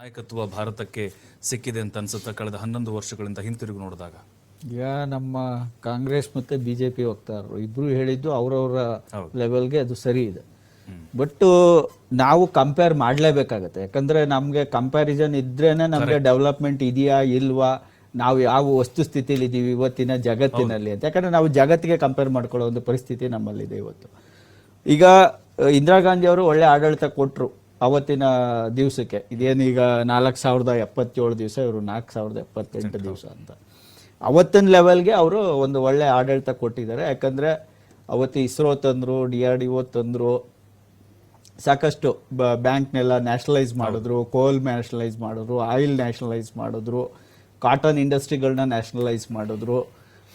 ನಾಯಕತ್ವ ಭಾರತಕ್ಕೆ ಸಿಕ್ಕಿದೆ ಅಂತ ಅನ್ಸುತ್ತೆ ಕಳೆದ ಹನ್ನೊಂದು ವರ್ಷಗಳಿಂದ ಹಿಂತಿರುಗಿ ನೋಡಿದಾಗ? ಈಗ ನಮ್ಮ ಕಾಂಗ್ರೆಸ್ ಮತ್ತೆ ಬಿಜೆಪಿ ವಕ್ತಾರರು ಇಬ್ರು ಹೇಳಿದ್ದು ಅವರವರ. ಲೆವೆಲ್ಗೆ ಅದು ಸರಿ ಇದೆ. ಬಟ್ ನಾವು ಕಂಪೇರ್ ಮಾಡಲೇಬೇಕಾಗತ್ತೆ. ಯಾಕಂದ್ರೆ ನಮಗೆ ಕಂಪ್ಯಾರಿಸನ್ ಇದ್ರೇನೆ ನಮಗೆ ಡೆವಲಪ್ಮೆಂಟ್ ಇದೆಯಾ ಇಲ್ವಾ? ನಾವು ಯಾವ ವಸ್ತು ಸ್ಥಿತಿಲಿ ಇದೀವಿ ಇವತ್ತಿನ ಜಗತ್ತಿನಲ್ಲಿ ಅಂತ. ಯಾಕಂದ್ರೆ ನಾವು ಜಗತ್ತಿಗೆ ಕಂಪೇರ್ ಮಾಡ್ಕೊಳ್ಳೋ ಒಂದು ಪರಿಸ್ಥಿತಿ ನಮ್ಮಲ್ಲಿದೆ ಇವತ್ತು. ಈಗ ಇಂದಿರಾ ಗಾಂಧಿ ಅವರು ಒಳ್ಳೆ ಆಡಳಿತ ಕೊಟ್ಟರು ಅವತ್ತಿನ ದಿವಸಕ್ಕೆ. ಇದೇನೀಗ ಈಗ ನಾಲ್ಕು ಸಾವಿರದ ಎಪ್ಪತ್ತೇಳು ದಿವಸ ಇವರು ನಾಲ್ಕು ಸಾವಿರದ ಎಪ್ಪತ್ತೆಂಟು ದಿವಸ ಅಂತ. ಅವತ್ತಿನ ಲೆವೆಲ್ಗೆ ಅವರು ಒಂದು ಒಳ್ಳೆ ಆಡಳಿತ ಕೊಟ್ಟಿದ್ದಾರೆ. ಯಾಕಂದರೆ ಅವತ್ತು ಇಸ್ರೋ ತಂದರು ಡಿ ಆರ್ ಡಿ ಒ ತಂದರು. ಸಾಕಷ್ಟು ಬ್ಯಾಂಕ್ನೆಲ್ಲ ನ್ಯಾಷನಲೈಸ್ ಮಾಡಿದ್ರು ಕೋಲ್ ನ್ಯಾಷನಲೈಸ್ ಮಾಡಿದ್ರು ಆಯಿಲ್ ನ್ಯಾಷನಲೈಸ್ ಮಾಡಿದ್ರು ಕಾಟನ್ ಇಂಡಸ್ಟ್ರಿಗಳನ್ನ ನ್ಯಾಷನಲೈಸ್ ಮಾಡಿದ್ರು.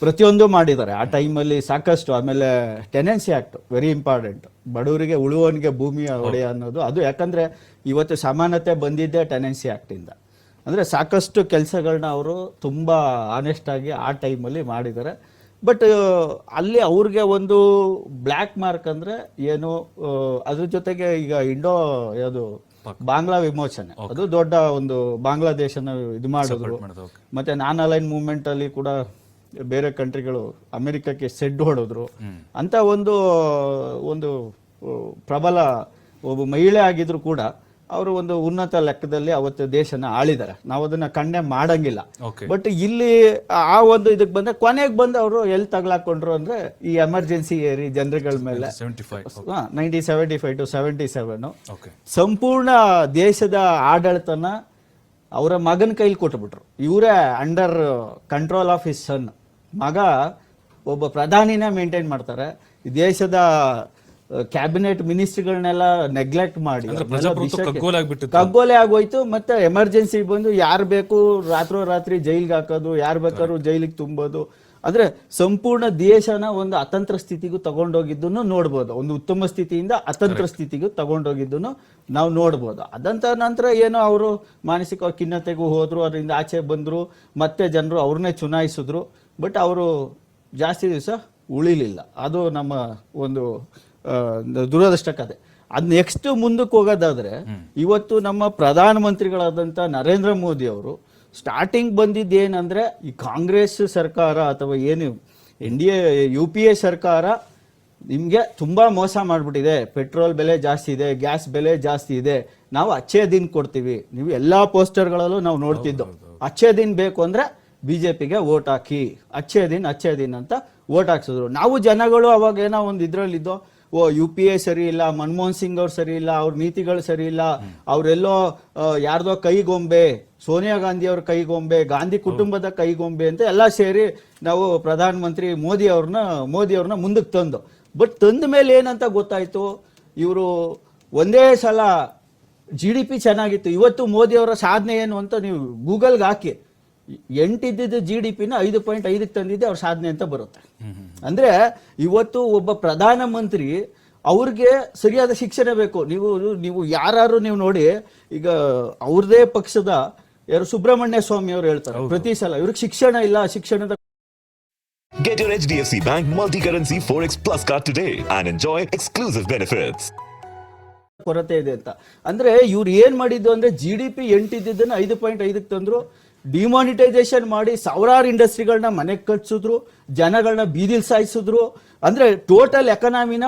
ಪ್ರತಿಯೊಂದು ಮಾಡಿದ್ದಾರೆ. ಆ ಟೈಮಲ್ಲಿ ಸಾಕಷ್ಟು ಆಮೇಲೆ ಟೆನೆನ್ಸಿ ಆ್ಯಕ್ಟ್ ವೆರಿ ಇಂಪಾರ್ಟೆಂಟ್ ಬಡವರಿಗೆ ಉಳುವವನಿಗೆ ಭೂಮಿ ಒಡೆಯ ಅನ್ನೋದು ಅದು ಯಾಕಂದರೆ ಇವತ್ತು ಸಮಾನತೆ ಬಂದಿದ್ದೆ ಟೆನೆನ್ಸಿ ಆ್ಯಕ್ಟಿಂದ ಅಂದರೆ ಸಾಕಷ್ಟು ಕೆಲಸಗಳನ್ನ ಅವರು ತುಂಬ ಆನೆಸ್ಟಾಗಿ ಆ ಟೈಮಲ್ಲಿ ಮಾಡಿದ್ದಾರೆ. ಬಟ್ ಅಲ್ಲಿ ಅವ್ರಿಗೆ ಒಂದು ಬ್ಲ್ಯಾಕ್ ಮಾರ್ಕ್ ಅಂದರೆ ಏನು ಅದ್ರ ಜೊತೆಗೆ ಈಗ ಇಂಡೋ ಯಾವುದು ಬಾಂಗ್ಲಾ ವಿಮೋಚನೆ. ಅದು ದೊಡ್ಡ ಒಂದು ಬಾಂಗ್ಲಾದೇಶನ ಇದು ಮಾಡಿದ್ರು. ಮಾಡೋದು ಮತ್ತೆ ನಾನ್ ಅಲೈನ್ ಮೂವ್ಮೆಂಟ್ ಅಲ್ಲಿ ಕೂಡ ಬೇರೆ ಕಂಟ್ರಿಗಳು ಅಮೆರಿಕಕ್ಕೆ ಸೆಡ್ ಹೊಡೆದ್ರು. ಅಂತ ಒಂದು ಒಂದು ಪ್ರಬಲ ಒಬ್ಬ ಮಹಿಳೆ ಆಗಿದ್ರು ಕೂಡ ಅವರು ಒಂದು ಉನ್ನತ ಲೆಕ್ಕದಲ್ಲಿ ಅವತ್ತು ದೇಶನ ಆಳಿದ್ದಾರೆ. ನಾವು ಅದನ್ನ ಕಣ್ಣೆ ಮಾಡಂಗಿಲ್ಲ. ಬಟ್ ಇಲ್ಲಿ ಆ ಒಂದು ಇದಕ್ಕೆ ಬಂದ್ರೆ ಕೊನೆಗೆ ಬಂದು ಅವರು ಎಲ್ಲಿ ತಗ್ಲಾಕೊಂಡ್ರು ಅಂದ್ರೆ ಈ ಎಮರ್ಜೆನ್ಸಿ ಏರಿ ಜನರುಗಳ ಮೇಲೆ nineteen seventy five to seventy seven ಸಂಪೂರ್ಣ ದೇಶದ ಆಡಳಿತನ ಅವರ ಮಗನ ಕೈಲಿ ಕೊಟ್ಬಿಟ್ರು. ಇವರೇ under control of his son ಮಗ ಒಬ್ಬ ಪ್ರಧಾನಿನ ಮೇಂಟೈನ್ ಮಾಡ್ತಾರೆ. ದೇಶದ ಕ್ಯಾಬಿನೆಟ್ ಮಿನಿಸ್ಟ್ರಿಗಳನ್ನೆಲ್ಲ ನೆಗ್ಲೆಕ್ಟ್ ಮಾಡಿ ಕಗ್ಗೋಲೆ ಆಗೋಯ್ತು. ಮತ್ತೆ ಎಮರ್ಜೆನ್ಸಿ ಬಂದು ಯಾರು ಬೇಕು ರಾತ್ರೋರಾತ್ರಿ ಜೈಲ್ಗೆ ಹಾಕೋದು ಯಾರು ಬೇಕಾದ್ರೂ ಜೈಲಿಗೆ ತುಂಬೋದು. ಅಂದ್ರೆ ಸಂಪೂರ್ಣ ದೇಶನ ಒಂದು ಅತಂತ್ರ ಸ್ಥಿತಿಗೂ ತಗೊಂಡೋಗಿದ್ದನ್ನು ನೋಡ್ಬೋದು. ಒಂದು ಉತ್ತಮ ಸ್ಥಿತಿಯಿಂದ ಅತಂತ್ರ ಸ್ಥಿತಿಗೂ ತಗೊಂಡೋಗಿದ್ದನ್ನು ನಾವು ನೋಡ್ಬೋದು. ಅದಂತ ನಂತರ ಏನೋ ಅವರು ಮಾನಸಿಕ ಖಿನ್ನತೆಗೂ ಹೋದ್ರು ಅದರಿಂದ ಆಚೆ ಬಂದ್ರು ಮತ್ತೆ ಜನರು ಅವ್ರನ್ನೇ ಚುನಾಯಿಸಿದ್ರು. ಬಟ್ ಅವರು ಜಾಸ್ತಿ ದಿವಸ ಉಳಿಲಿಲ್ಲ. ಅದು ನಮ್ಮ ಒಂದು ದುರದೃಷ್ಟ ಕತೆ. ಅದ್ ನೆಕ್ಸ್ಟ್ ಮುಂದಕ್ಕೆ ಹೋಗೋದಾದ್ರೆ ಇವತ್ತು ನಮ್ಮ ಪ್ರಧಾನಮಂತ್ರಿಗಳಾದಂಥ ನರೇಂದ್ರ ಮೋದಿ ಅವರು ಸ್ಟಾರ್ಟಿಂಗ್ ಬಂದಿದ್ದೇನಂದ್ರೆ ಈ ಕಾಂಗ್ರೆಸ್ ಸರ್ಕಾರ ಅಥವಾ ಏನು N D A U P A ಸರ್ಕಾರ ನಿಮಗೆ ತುಂಬಾ ಮೋಸ ಮಾಡಿಬಿಟ್ಟಿದೆ. ಪೆಟ್ರೋಲ್ ಬೆಲೆ ಜಾಸ್ತಿ ಇದೆ ಗ್ಯಾಸ್ ಬೆಲೆ ಜಾಸ್ತಿ ಇದೆ. ನಾವು ಅಚ್ಚೆ ದಿನ ಕೊಡ್ತೀವಿ. ನೀವು ಎಲ್ಲಾ ಪೋಸ್ಟರ್ಗಳಲ್ಲೂ ನಾವು ನೋಡ್ತಿದ್ದೋ. ಅಚ್ಚೆ ದಿನ ಬೇಕು ಅಂದ್ರೆ ಬಿಜೆಪಿಗೆ ವೋಟ್ ಹಾಕಿ, ಅಚ್ಚೇ ದಿನ ಅಚ್ಚೇ ದಿನ ಅಂತ ವೋಟ್ ಹಾಕ್ಸಿದ್ರು. ನಾವು ಜನಗಳು ಅವಾಗ ಏನೋ ಒಂದು ಇದ್ರಲ್ಲಿದ್ದೋ, ಓ, ಯು ಪಿ ಎ ಸರಿ ಇಲ್ಲ, ಮನಮೋಹನ್ ಸಿಂಗ್ ಅವ್ರು ಸರಿ ಇಲ್ಲ, ಅವ್ರ ನೀತಿಗಳು ಸರಿ ಇಲ್ಲ, ಅವರೆಲ್ಲೋ ಯಾರ್ದೋ ಕೈಗೊಂಬೆ ಸೋನಿಯಾ ಗಾಂಧಿ ಅವ್ರ ಕೈಗೊಂಬೆ ಗಾಂಧಿ ಕುಟುಂಬದ ಕೈಗೊಂಬೆ ಅಂತ ಎಲ್ಲ ಸೇರಿ ನಾವು ಪ್ರಧಾನಮಂತ್ರಿ ಮೋದಿ ಅವ್ರನ್ನ ಮೋದಿ ಅವ್ರನ್ನ ಮುಂದಕ್ಕೆ ತಂದು. ಬಟ್ ತಂದ ಮೇಲೆ ಏನಂತ ಗೊತ್ತಾಯ್ತು? ಇವರು ಒಂದೇ ಸಲ ಜಿ ಡಿ ಪಿ ಚೆನ್ನಾಗಿತ್ತು. ಇವತ್ತು ಮೋದಿ ಅವರ ಸಾಧನೆ ಏನು ಅಂತ ನೀವು ಗೂಗಲ್ಗೆ ಹಾಕಿ. ಎಂಟಿದ್ದಿದ್ದು ಜಿ ಡಿ ಪಿನ ಐದು ಪಾಯಿಂಟ್ ಐದಕ್ಕೆ ತಂದಿದ್ದೆ ಅವ್ರ ಸಾಧನೆ ಅಂತ ಬರುತ್ತೆ. ಅಂದ್ರೆ ಇವತ್ತು ಒಬ್ಬ ಪ್ರಧಾನಮಂತ್ರಿ ಅವ್ರಿಗೆ ಸರಿಯಾದ ಶಿಕ್ಷಣ ಬೇಕು. ನೀವು ನೀವು ಯಾರು ನೀವು ನೋಡಿ ಈಗ ಅವ್ರದೇ ಪಕ್ಷದ ಯಾರು ಸುಬ್ರಹ್ಮಣ್ಯ ಸ್ವಾಮಿ ಅವ್ರು ಹೇಳ್ತಾರೆ ಪ್ರತಿ ಸಲ ಇವ್ರಿಗೆ ಶಿಕ್ಷಣ ಇಲ್ಲ ಶಿಕ್ಷಣದ Get your HDFC Bank multi currency forex Plus card today and enjoy exclusive benefits. ಕೊರತೆ ಇದೆ ಅಂತ. ಅಂದ್ರೆ ಇವ್ರು ಏನ್ ಮಾಡಿದ್ದು ಅಂದ್ರೆ ಜಿ ಡಿ ಪಿ ಎಂಟಿದ್ದನ್ನ ಐದು ಪಾಯಿಂಟ್ ಐದಕ್ಕೆ ತಂದ್ರು. ಡಿಮಾನಿಟೈಸೇಷನ್ ಮಾಡಿ ಸಾವಿರಾರು ಇಂಡಸ್ಟ್ರಿಗಳನ್ನ ಮನೆ ಕಟ್ಸಿದ್ರು ಜನಗಳನ್ನ ಬೀದಿಲ್ ಸಾಯಿಸಿದ್ರು. ಅಂದ್ರೆ ಟೋಟಲ್ ಎಕನಾಮಿನ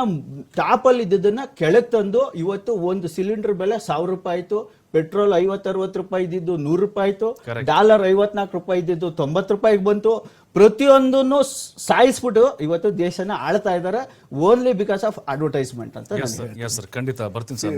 ಟಾಪಲ್ಲಿ ಅಲ್ಲಿ ಇದ್ದದನ್ನ ಕೆಳಗೆ ತಂದು ಇವತ್ತು ಒಂದು ಸಿಲಿಂಡರ್ ಬೆಲೆ ಸಾವಿರ ರೂಪಾಯಿ ಆಯ್ತು. ಪೆಟ್ರೋಲ್ ಐವತ್ತು ಅರವತ್ತು ರೂಪಾಯಿ ಇದ್ದಿದ್ದು ನೂರು ರೂಪಾಯಿ ಆಯ್ತು. ಡಾಲರ್ ಐವತ್ನಾಲ್ಕು ರೂಪಾಯಿ ಇದ್ದಿದ್ದು ತೊಂಬತ್ತು ರೂಪಾಯಿಗೆ ಬಂತು. ಪ್ರತಿಯೊಂದನ್ನು ಸಾಯಿಸ್ಬಿಟ್ಟು ಇವತ್ತು ದೇಶನ ಆಳ್ತಾ ಇದ್ದಾರೆ. ಓನ್ಲಿ ಬಿಕಾಸ್ ಆಫ್ ಅಡ್ವರ್ಟೈಸ್ಮೆಂಟ್ ಅಂತ ಎಸ್ ಸರ್ ಎಸ್ ಸರ್ ಖಂಡಿತ. ಬರ್ತೀನಿ ಸರ್